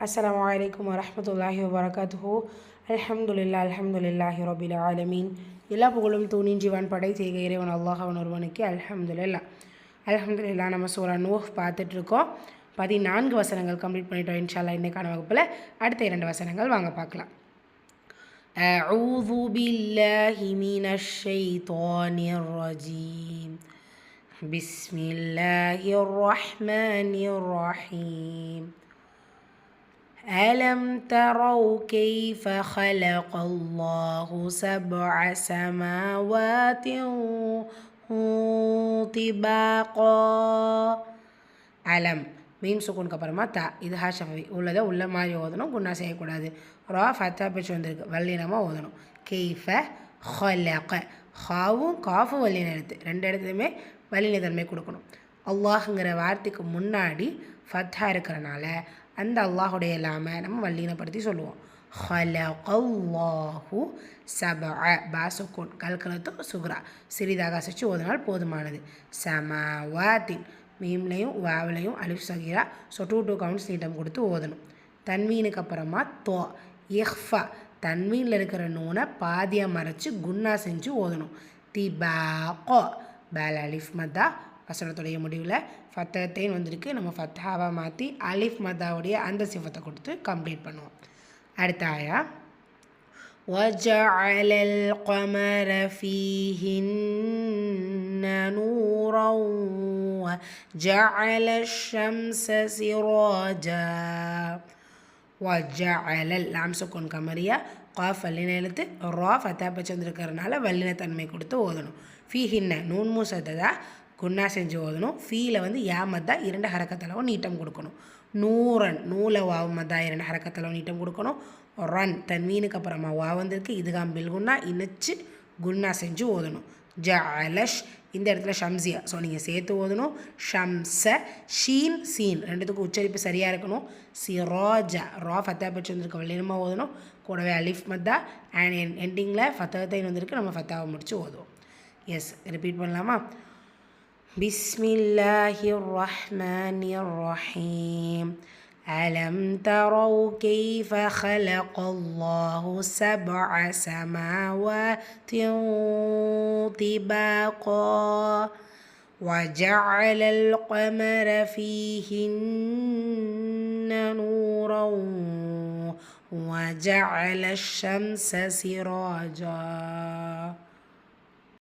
அஸ்ஸலாமு அலைக்கும் வரஹ்மத்துல்லாஹி வபரகாத்துஹு அல்ஹம்துலில்லா அல்ஹம்துலில்லாஹி ரபில் ஆலமீன் எல்லா புகழும் தூணின் ஜீவன் படை செய்க இறைவன் அல்லாஹ் அவன் ஒருவனுக்கு அல்ஹம்துலில்லா அல்ஹம்துலில்லா நம்ம சூரா நூஹ் பார்த்துட்ருக்கோம் பதினான்கு வசனங்கள் கம்ப்ளீட் பண்ணிட்டோம் இன்ஷால்லா இன்னைக்கான வகுப்பில் அடுத்த இரண்டு வசனங்கள் வாங்க பார்க்கலாம் أعوذ بالله من الشيطان الرجيم بسم الله الرحمن الرحيم ألم تروا كيف خلق الله سبع سماوات طباقا அலம் மீம் சுக்குனுக்கு அப்புறமா தா இது ஹாஷஃபி உள்ளதை உள்ள மாதிரி ஓதணும் குன்னா செய்யக்கூடாது ரா ஃபத்தா பிச்சு வந்திருக்கு வல்லினமாக ஓதணும் கெய்ஃப ஹலக ஹாவும் காஃபும் வல்லின எழுத்து ரெண்டு இடத்துலையுமே வல்லின தன்மை கொடுக்கணும் அல்லாஹுங்கிற வார்த்தைக்கு முன்னாடி ஃபத்தா இருக்கிறனால அந்த அல்லாஹுடைய இல்லாமல் நம்ம வல்லீனப்படுத்தி சொல்லுவோம். ஹலகல்லாஹு சப பாசுக்குன் கல்கலத்தும் சுக்ரா. சிறிதாக அசைச்சு ஓதினால் போதுமானது. சமாவாத்தின் மீம்லையும் வாவிலையும் அலிஃப் சகீரா ஸோ டூ டூ கவுண்ட்ஸ் நீட்டம் கொடுத்து ஓதணும். தன்மீனுக்கு அப்புறமா தோ இஹ்ஃபா தன்மீனில் இருக்கிற நூனை பாதியாக மறைச்சி குன்னா செஞ்சு ஓதணும். தி பா கோ பேல் அலிஃப் மதா வசனத்துடைய முடிவில் ஃபத்தத்தைன்னு வந்திருக்கு நம்ம ஃபத்தாவாக மாற்றி அலிஃப் மத்தாவுடைய அந்த சிஃபத்தை கொடுத்து கம்ப்ளீட் பண்ணுவோம் அடுத்த ஆயா وجعل القمر فيهن نورا وجعل الشمس سراجا وجعل لام سكون கமரியா காஃப் வல்லின எழுத்து ரா ஃபத்தா பச்சு வந்திருக்கிறதுனால வல்லின தன்மை கொடுத்து ஓதணும் ஃபீ ஹின்ன நூன் மூசத்ததா குன்னா செஞ்சு ஓதணும். ஃபீல வந்து யா மத்தா இரண்டு ஹரக்கத்தளவும் நீட்டம் கொடுக்கணும். நூறன் நூலை வாவு மத்தா இரண்டு ஹரக்கத்தளவும் நீட்டம் கொடுக்கணும். ரன் தன்மீனுக்கு அப்புறமா வா வந்திருக்கு. இதுகாம் பில் குன்னா இணைச்சு குன்னா செஞ்சு ஓதணும். ஜ அலஷ் இந்த இடத்துல ஷம்சியா. ஸோ நீங்கள் சேர்த்து ஓதணும். ஷம்ச ஷீன் சீன். ரெண்டுத்துக்கும் உச்சரிப்பு சரியாக இருக்கணும். சிரோஜா ரா ஃபத்தா பச்சு வந்திருக்க. வல்லினமாக ஓதணும். கூடவே அலிஃப் மத்தா. அண்ட் என் எண்டிங்கில் ஃபத்தத்தைன் வந்திருக்கு. நம்ம ஃபத்தாவை முடித்து ஓதுவோம். எஸ் ரிப்பீட் பண்ணலாமா? بسم الله الرحمن الرحيم. ألم تروا كيف خلق الله سبع سماوات طباقا وجعل القمر فيهن نورا وجعل الشمس سراجا